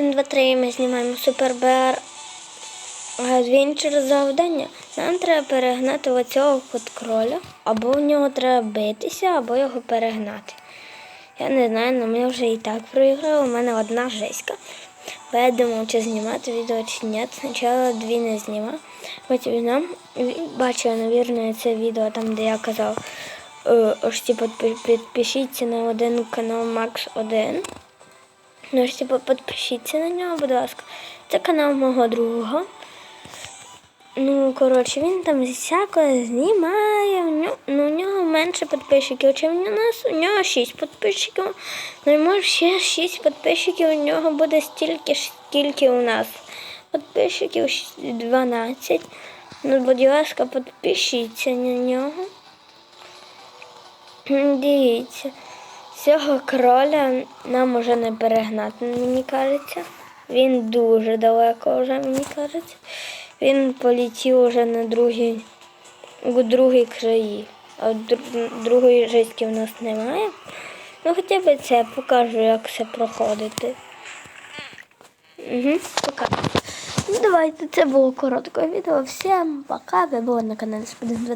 1, 2, 3 ми знімаємо Супер БР Адвенчер завдання. Нам треба перегнати оцього от кроля, або в нього треба битися, або його перегнати. Я не знаю, але ми вже і так проіграли. У мене одна жеська. Бо я думав, чи знімати відео, чи ні. Спочатку дві не знімав. Потім нам бачила, навірно, це відео там, де я казав, е, ось типу, підпишіться на один канал Макс 1. Ну, ось, типу, підпишіться на нього, будь ласка. Це канал мого друга. Ну, коротше, він там всякое знімає. Ну, у нього менше підписчиків, чим у нас. У нього 6 підписчиків. Ну і може ще 6 підписчиків у нього буде стільки ж, скільки у нас. Підписчиків 12. Ну, будь ласка, підпишіться на нього. Дивіться, цього кроля нам уже не перегнати, мені кажеться. Він дуже далеко вже, мені кажеться. Він полетів уже на другий, у другий краї. А другої житті в нас немає. Ну хоча б це покажу, як це проходити. Угу, покажу. Ну давайте, це було коротке відео. Всім пока. Ви були на каналі Господин